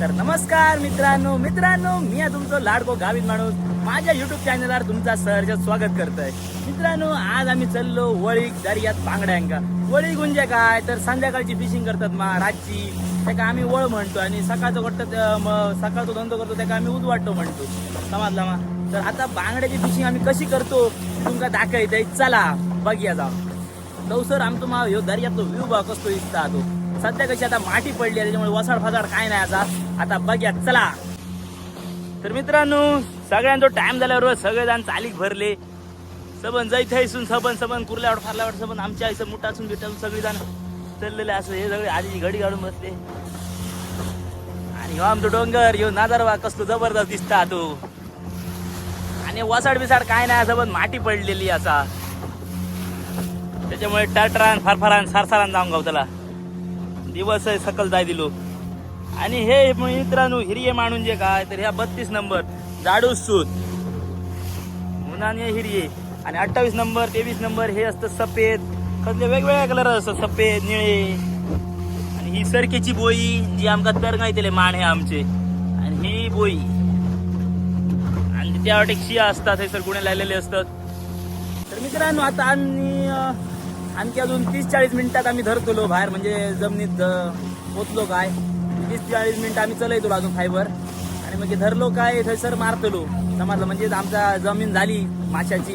तर नमस्कार मित्रांनो मित्रांनो मी तुमचं लाडको गावीत माणूस. माझ्या युट्यूब चॅनलवर तुमचा सहर्ष स्वागत करतोय. मित्रांनो आज आम्ही चाललो वळीक दर्यात बांगड्यांका. वळी गुंजे काय? तर संध्याकाळची फिशिंग करतात मा रातची. त्याका आम्ही वळ म्हणतो आणि सकाळचं करतो मग सकाळचा धंदो करतो त्याका आम्ही उदवाटतो म्हणतो. समजला मा? तर आता बांगड्याची फिशिंग आम्ही कशी करतो तुमका दाखवते. चला बघूया जाऊ. लवसर आमचं मा ह्यो दर्यातलो व्ह्यू बघ कसतो दिसता तो. सध्या कशी आता माटी पडली आहे त्याच्यामुळे वसाड फसाड काय नाही आता. आता बघ्या चला. तर मित्रांनो सगळ्यांचा टाइम झाल्यावर सगळेजण चालीक भरले. सबन जैथ इसून सबन सबन कुर्ल्यावर फारल्यावर सबन आमच्या आईचं मुठासून बिटासून सगळेजण चाललेले असं हे सगळे आधी घडी काढून बसले. आणि ह्यो आमचं डोंगर ह्यो नादारवा कसलो जबरदस्त दिसता तो. आणि वसाड बिसाड काय नाही सबन माती पडलेली असा. त्याच्यामुळे टाटरान फारफारान सारसारान जाऊन गाव त्याला दिवस आहे सकल जाय दिलो. आणि हे मित्रांनो हिरिये माणून जे काय तर ह्या बत्तीस नंबर जाडू सूत. मुनाने हिरिये. आणि अठ्ठावीस नंबर तेवीस नंबर हे असतं सफेद. कसले वेगवेगळ्या कलर असतात सफेद निळे. आणि ही सरकेची बोई जी आमका तर नाही मान हे आमचे. आणि ही बोई. आणि त्या वाटेक शिया असतात हे सर गुणे असतात. तर मित्रांनो आता आणि आणखी अजून तीस चाळीस मिनिटात आम्ही धरतलो बाहेर म्हणजे जमिनीत पोचलो काय. तीस चाळीस मिनिटं आम्ही चलयतो अजून फायबर आणि मग धरलो काय थंयसर मारतलो. समजलं म्हणजे आमचा जमीन झाली माशाची.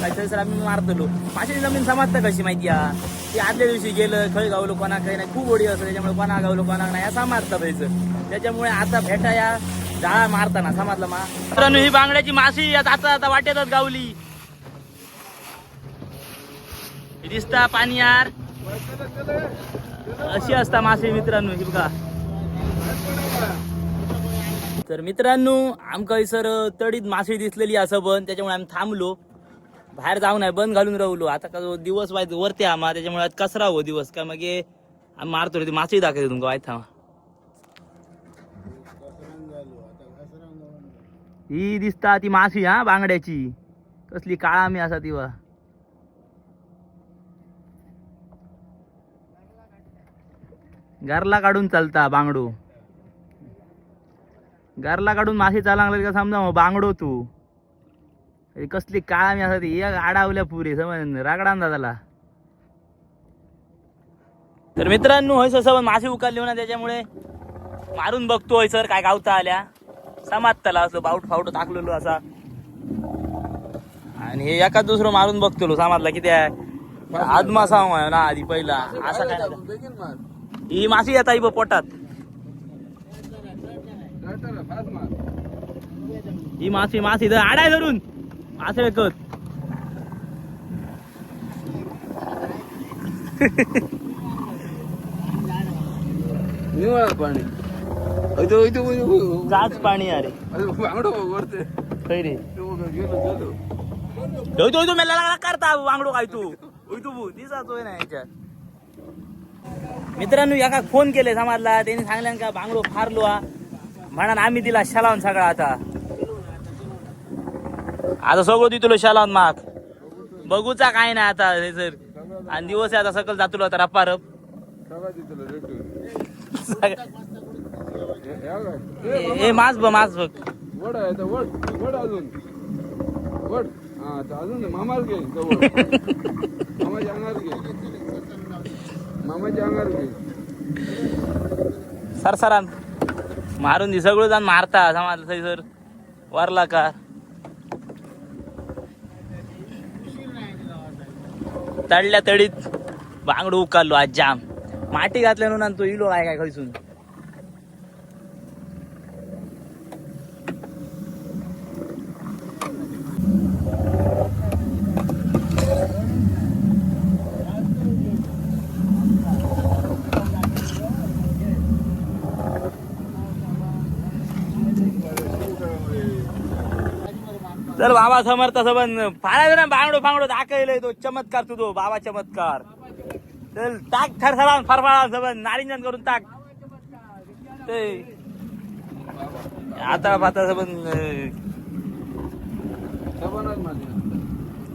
काय थंयसर आम्ही मारतलो. माशाची जमीन समजतं कशी माहिती हा ते आदल्या दिवशी गेलं खळ गावलो कोणा काही नाही. खूप ओढी असतं त्याच्यामुळे कोणा गावलो कोणा नाही. असा मारतं थंयचं त्याच्यामुळे आता भेटा या जाळा मारताना समजलं मा. मित्रांनो ही बांगड्याची माशी आता आता आता वाटेतच गावली. दिसता पाणी यार. अशी असता मासे मित्रांनो ही बघा. तर मित्रांनो आमका सर तडीत मासे दिसलेली असं पण त्याच्यामुळे आम्ही थांबलो. बाहेर जाऊन आहे बंद घालून राहिलो. आता का दिवस वायच वरते आम्हा त्याच्यामुळे आज कसरा हो दिवस? काय मग आम्ही मारतो रे ते मासे दाखवते तुमका वायत थांबा. ही दिसता ती माशी हा बांगड्याची. कसली काळा मी असा ती वा गारला काढून चालता बांगडो. गारला काढून मासे चालांग लागले का समजा मग बांगडो तू. कसली काळ मी असा ती एक आडावल्या पुरे समज रागडांदा दादाला. तर मित्रांनो होय सर मासे उकारले ना त्याच्यामुळे मारून बघतो सर काय गावता आल्या. समाजताला असं बाऊट फाऊट टाकलेलो असा. आणि हे एका दुसरं मारून बघतो समाजला किती आहे. आदमा ना आधी पहिला असा काय. ही माशी येता ही पोटात. ही माशी माशी धर आडाय धरून. मासे विकत. निवळ पाणी अयतो अयतो जाच पाणी अरे. वांगडो वरते खै रे. गेलो गेलो मेला लागला करता वांगडो काय तू. ओय तू दिसाचोय ना याच्यात. मित्रांनो एका फोन केले समाजला. त्यांनी सांगल्यान का बांगडो फारलो हा म्हणा आम्ही दिला शालावून सगळा आता. आता सगळं दितलो शालावून माग. बघूचा काय नाही आता हे सर आणि दिवस आहे आता सकल जातलो आता रपारप सगळं तिथलं रेटून सगळं- ए ए, मास ब मास बघ. वड आहे वड. वड अजून. वड. हा अजून घे मामाच्या अंगार घे. सर सर मारून दि सगळं जाण मारता समाज सर. वरला का तडल्या तडीत बांगडो उकारलो आज जाम. माटी घातल्या ना तो इलो आहे काय खैसून? चल बाबा समर्थ सबन फाळायला ना बांगडो फांगडो दाखवलंय तो. चमत्कार तू तो बाबा चमत्कार. चल टाक थरथरा फरफाळा सबन नारिंजन करून टाक. ते. आता पाता सबन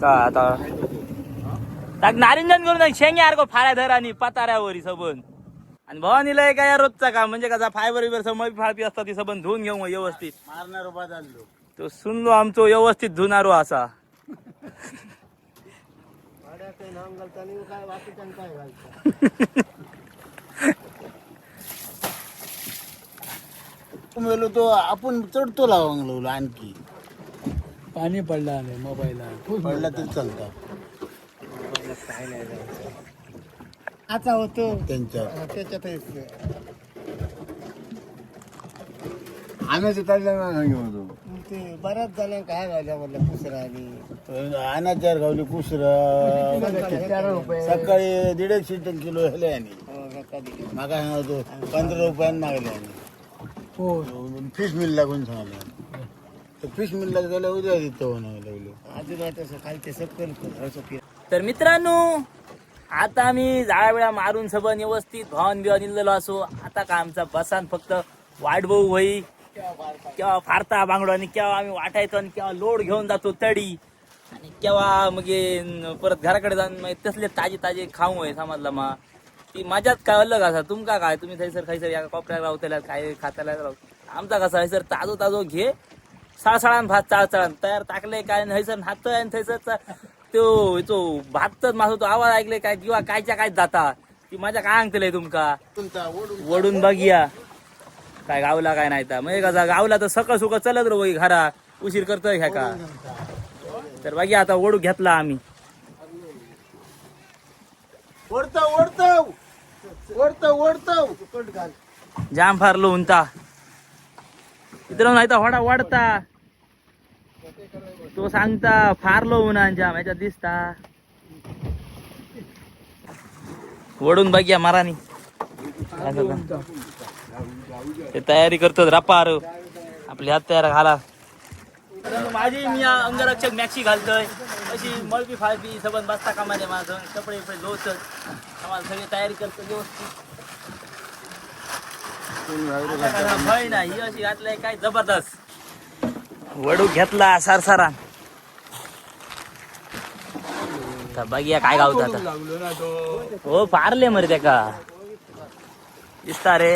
का आता? टाक नारिंजन करून टाक. शेंगे यार फाळ्या धर आणि पताऱ्यावरी सबन आणि भवानीला एक काय रोजचा का म्हणजे कसा फायबर बिबर समय फाळपी असतात ती सबन धुवून घेऊ मग व्यवस्थित. मारणार उभा चाललो तो सुनलो आमचो व्यवस्थित धुणारो असा. मेलो तो आपण चढतो लावंगलो आणखी. पाणी पडलं आलं मोबाईलला. पडला तरी चालतं. आता होतो. त्यांच्या. त्याच्यात आम्ही चालल्या घेऊन ते बऱ्याच जणांना काय घाल्या म्हणलं कुसरा आणि अनाचार गावली कुसरा सकाळी दीड एकशे टन किलो हेले आणि मागा सांगतो पंधरा रुपयानं मागले आणि हो. फिश मिल लागून सांगलं तर फिश मिल ला गेल्या उद्या तिथं म्हणावं लागलो अजून तसं खालते सत्तर तर मित्रांनो आता आम्ही जाळ्या वेळा मारून सबन व्यवस्थित भावन बिवन इल्लेलो असो. आता का आमचा बसान फक्त वाट बघू होई. केव्हा फारता बांगडो आणि केव्हा आम्ही वाटायचो आणि केव्हा लोड घेऊन जातो तडी. आणि केव्हा मग परत घराकडे जाऊन तसले ताजे ताजे खाऊ होय समजला मा. ती मजाच काय अलग असा. तुमका काय? तुम्ही थंयसर खैसर या कोपऱ्यात रावतल्या काय खात्याला राहू. आमचा कसा हयसर ताजो ताजो घे. साळसाळान भात चाळचाळान तयार टाकले काय थंयसर हात आणि थंयसर तो तो भातच माझा तो आवाज ऐकले काय किंवा कायच्या काय जाता? ती माझ्या काय सांगतलंय तुमका? तुमचा ओढून वडून बघिया. काय गावला काय नाही तर. म्हणजे कसा गावला तर सकाळ सुका चलत रो बाई घरा उशीर करतोय ह्या का. तर बघिया आता ओढू घेतला आम्ही. ओढतो ओढतो. ओढतो ओढतो. कट घाल जाम फारलो उंता. इतर नाही तर होडा वाढता तो सांगता फारलो उन्हा जाम ह्याच्यात दिसता. वडून बघ्या मारानी? ते तयारी करतो रपार आपली हात तयार घाला. माझी मी अंगरक्षक मॅक्सी घालतोय. अशी मळपी फाळपी सबंध बसता कामाने माझं कपडे बिपडे धुवत आम्हाला सगळी तयारी करतो व्यवस्थित. भय नाही ही अशी घातलंय काय जबरदस्त. वडू घेतला सरसरा. आता बघूया काय गावत आता. ना हो फारले मरे त्या का. दिसता रे.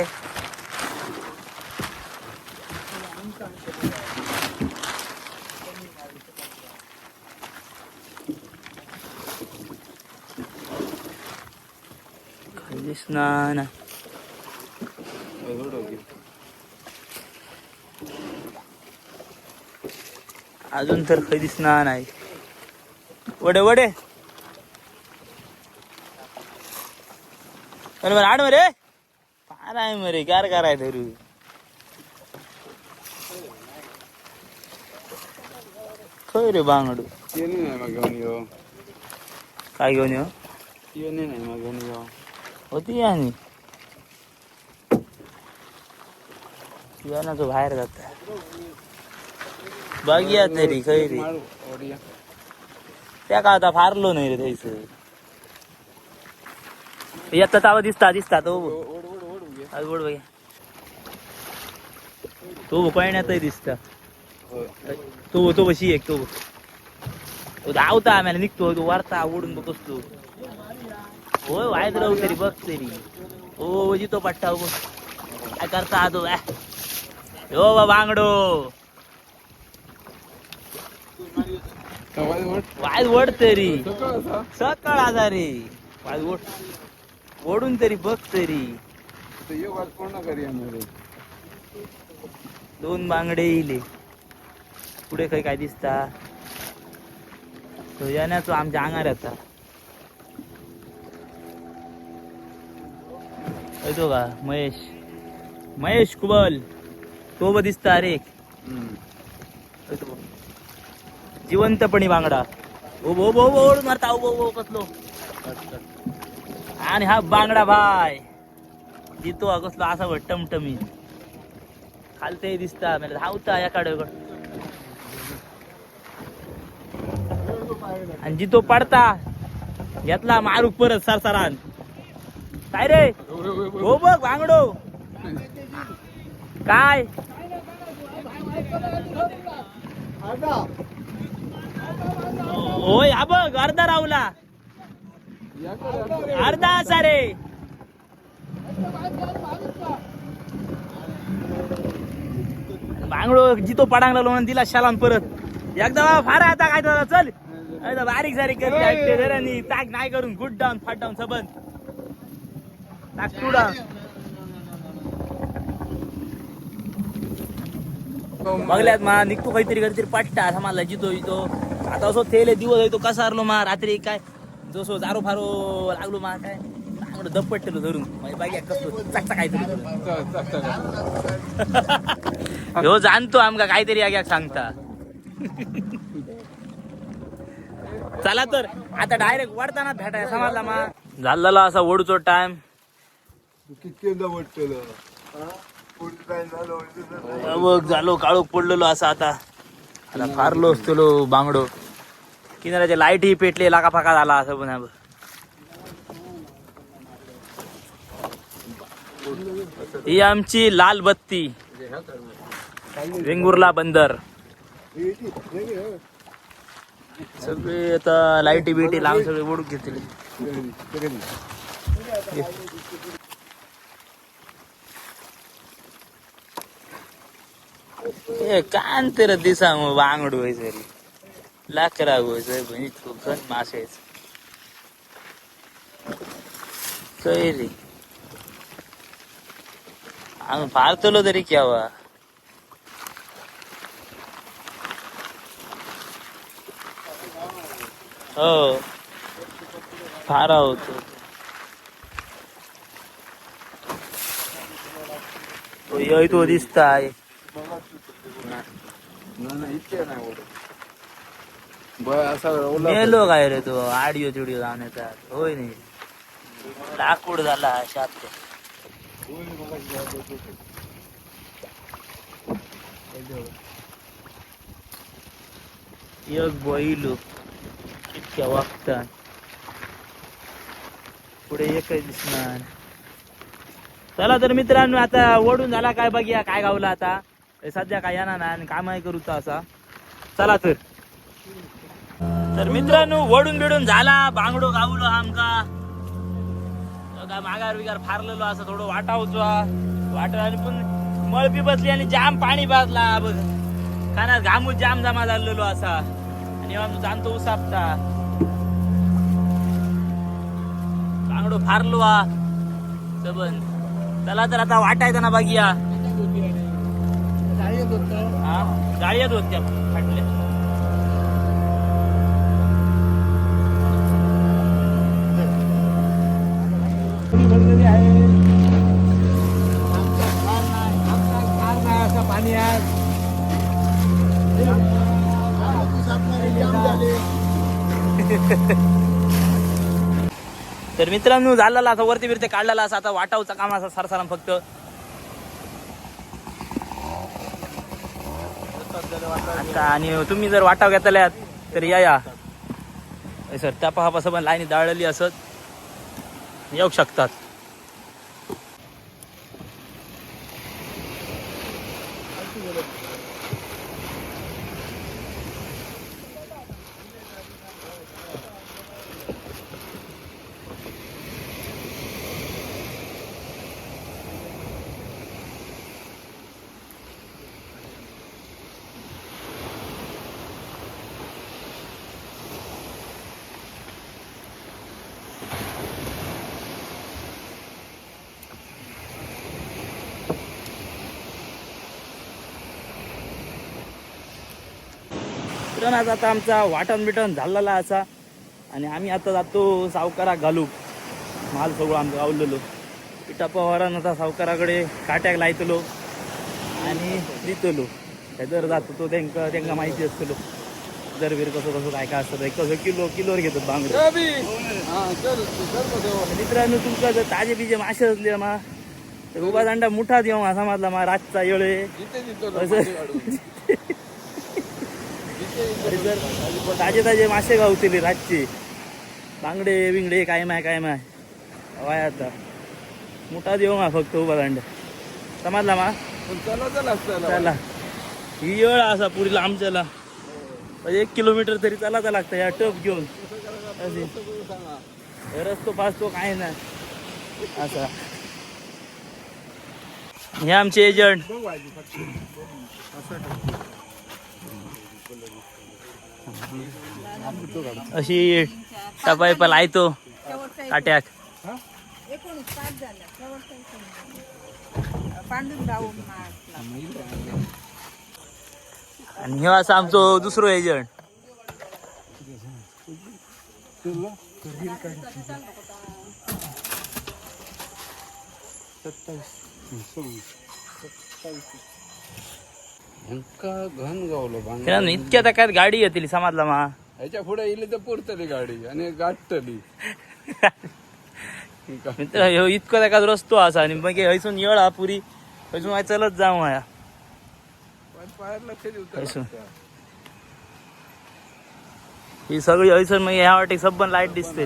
दिसना ना. अजून तर काही दिसना नाही. वडे वडे. बरोबर आड मरे फार आहे मरे गार गार आहे धरू. खय रे बांगडू? काय घेऊन येऊ? नाही मग घेऊन येऊ. होती आणि तो बाहेर जात बघिया तरी खरी. रे त्या का आता फारलो नाही रे त्याच येता तावा दिसता दिसता तो ओढ ओढ तो पळण्यातही दिसता. तो तो बशी एक तो धावता आम्हाला निघतो तो वारता ओढून बघतो होय वायच राहू तरी बघ तरी. हो, ओ जितो पट्टा बघ काय करता हा तो हो बा बांगडो. सवाल ओढ वायद ओढ तरी. सकाळ आजारी. वायद ओढ ओढून तरी बघ तरी. दोन बांगडे येईले पुढे काही काय दिसता? तो येण्याचो आमच्या अंगार येतात येतो का महेश. महेश कुबल तो ब दिसता रे येतो बघ. जिवंतपणी बांगडा. ओ बो बो बो मारता. ओ बो बो कसलो? आणि हा बांगडा भाय. जितो हा कसलो असा बघ टमटमी. खालते दिसता मला धावता याकडे आणि जितो पडता. घेतला मारू परत सरसरान. काय रे? हो बघ वांगडो. काय? होय हा बघ अर्धा याकडे अर्धा असा रे. बांगडो जितो पडांगला म्हणून दिला शालान परत. एकदा फार आता काय चल. बारीक सारीक करते ताक नाही करून गुड डाऊन फाट डाऊन सबन ताक बघल्यात मा निघतो काहीतरी काहीतरी पट्टा. असा मला जितो जितो. आता असो थेले दिवस येतो कसा आलो मा रात्री काय? जसो दारू फारो लागलो मा काय? चांगलं दप्पटलो धरून. म्हणजे बाकी कसलो चाकचा काहीतरी चल, ह्यो जाणतो आमका काहीतरी याग्याक सांगता. चला तर आता डायरेक्ट वडताना भेटाय समजला मा. झालेला असा ओढूचो टाइम कितकेंदा वाटतलं पुढचं काय झालं बघ झालो काळोख पडलेलो असा आता आता फारलो असतो बांगडो किनाऱ्याच्या लाइट ही पेटले लाका फाका झाला असं पण हा बघ. ही आमची लाल बत्ती वेंगुर्ला बंदर सगळे आता लाईटी बिटी लांब सगळे ओढून घेतले ए कान तर दिसा मग बांगडू व्हायचं लाकरा व्हायचं म्हणजे खन मासेच कैरी आम्ही फारतलो तरी केव्हा? हो. फारा होतो. तो येय तो दिसताय. नाही, इतके नाही. बरं, ओला काय रे तो? आडिओ तिडिओ जाण्याचा. होय नाही. लाकूड झाला शात एक बैल. इतक्या वागतात. पुढे एकच दिसणार. चला तर मित्रांनो आता ओढून झाला काय बघूया काय गावला आता. हे सध्या काय येणार नाही आणि कामाही करूचा असा. चला तर. तर मित्रांनो वडून बिडून झाला. बांगडो गावलो आमका. काय मागार बिगार फारलेलो असं थोडं वाटावचो वाटा आणि पण मळपी बसली आणि जाम पाणी बाजला. बघ. कानात घामूच जाम जमा झालेलो असा. आणि जाणतो उसापता. बांगडो फारलो हा. सबन. चला तर आता वाटायचं ना बघिया. हा गाळ्यात होत्या फाटल्या. पाणी तर मित्रांनो झालेला असा वरती बिरते काढलेला असा आता वाटावचा काम असा सरसाराम फक्त. आता आणि तुम्ही जर वाटाव घेतल्यात तर या या. सर त्या पहा पण लाईन दाळली असत. येऊ शकतात. मित्रांनो आता आमचा वाटण बिटण झालेला असा. आणि आम्ही आता जातो सावकारा घालू माल सगळं आमचं गावलेलो. पिठा पवारान आता सावकाराकडे काट्याक लायतलो आणि दितलो जर जातो तो त्यांका त्यांना माहिती असतलो. दर बीर कसं कसं काय काय असतं कसं किलो किलोवर घेतात बांगडे. मित्रांनो तुमका जर ताजे बिजे मासे असले मा तर उभा दांडा मुठा देऊ असा माझला मा रातचा येळे इथे देतो ना, असं. मासे काढून. आणि जर ताजे ताजे मासे गावतील रातचे. बांगडे बिंगडे काय माय काय माय. वाय आता. मोठा देऊ मा फक्त उभा दांड समजला मा? चला चला चला. चला. ही वेळ असा पुरी लांबच्याला म्हणजे एक किलोमीटर तरी चालायचा लागतं या टप घेऊन. रस्तो पाचतो काय ना. असा. हे आमचे एजंट अशी टपाई पण आहे तो एकोणीस आणि हे असं आमचो दुसरो एजंट सत्तावीस. घन गावलो इतक्या तक्यात गाडी येतली समाजला मा. ह्याच्या पुढे येईल तर पुरतली गाडी आणि गाठतली. मित्र ह्यो इतको तक्यात रस्तो असा आणि मग हयसून येळा पुरी. हयसून मागीर चलत असं. देऊ ही सगळी हयसून मग ह्या वाटेक सबन लाइट दिसते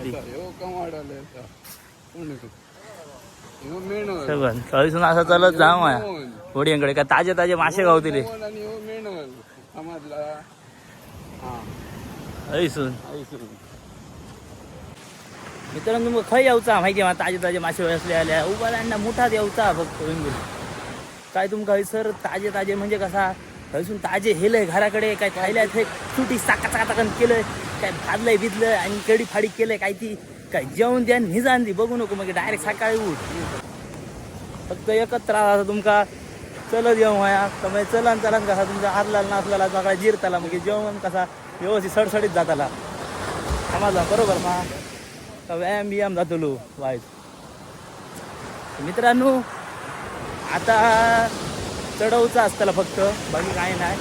सबन हयसून असं चलत मोहन. होडींकडे का ताजे ताजे मासे गावतले. ऐसून. मित्रांनो मग खंय येवचा? माहिती मा ताजे ताजे मासे असले आल्या. उबाल्यांना मुठात येवचा फक्त काय तुमका हयसर ताजे ताजे म्हणजे कसा? हयसून ताजे हेलय घराकडे काय खायला सुटी साका साका केलंय काय भाजलंय भिजलंय आणि कडी फाडी केलंय काय ती? काय जेवण द्या निजान दी बघू नको मग डायरेक्ट सकाळी उठ. फक्त एकच त्रास असा तुमका चलत येऊ माया तर चलन चलन कसा तुमचा हारला नाचला सगळा जिरताला मग जेवण कसा व्यवस्थित सडसडीत जाताला. समजला? बरोबर मा? व्यायाम बियाम जातलो? वायच मित्रांनो आता चढवचा असताला फक्त. बाकी काही नाही.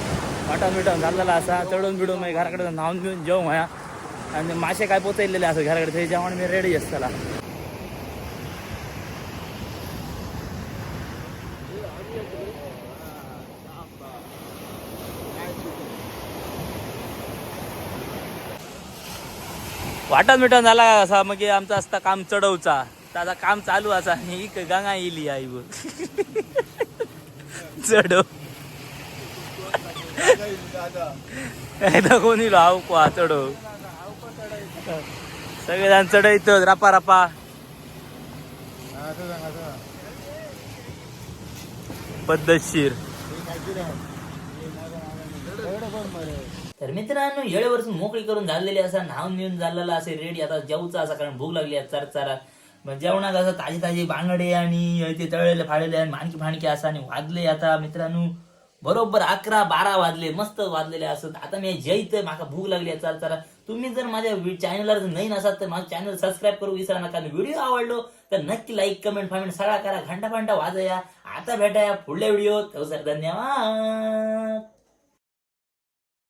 वाटण बिटण झालेला असा. चढवून बिडून मग घराकडे न्हावून बिवून जेवू माया आणि मासे काय पोचलेले असं घराकडे ते जेवण मी रेडी असताला वाटण बिटण झाला असा मग आमचा असता काम चढवचा. आता काम चालू असा आणि ही क- गंगा येईली आई बघ. चढव. कोणी को चढव? सगळेजण चढवत रपा रपा. पद्धतशीर. तर मित्रांनो येळेवरसून मोकळी करून झालेली असा न्हावून नेऊन झालेला असे रेडी आता जेवचा असा कारण भूक लागली आहे चार चारा मग जेवणात असं ताजे ताजे बांगडे आणि ते तळलेले फाळलेले आणि माणकी फाणकी असं आणि वाजले आता मित्रांनो. बरोबर अकरा बारा वाजले मस्त वाजलेले असत आता मी जैत माका भूक लागली चार चारा तुम्ही जर माझ्या चॅनलला जर नाही असाल तर माझं चॅनल सबस्क्राईब करू विसरा नका. आणि व्हिडिओ आवडलो तर नक्की लाईक कमेंट फामेंट सगळा करा. घंटा घंटा वाजया आता भेटाया पुढल्या व्हिडिओ हो सर धन्यवाद.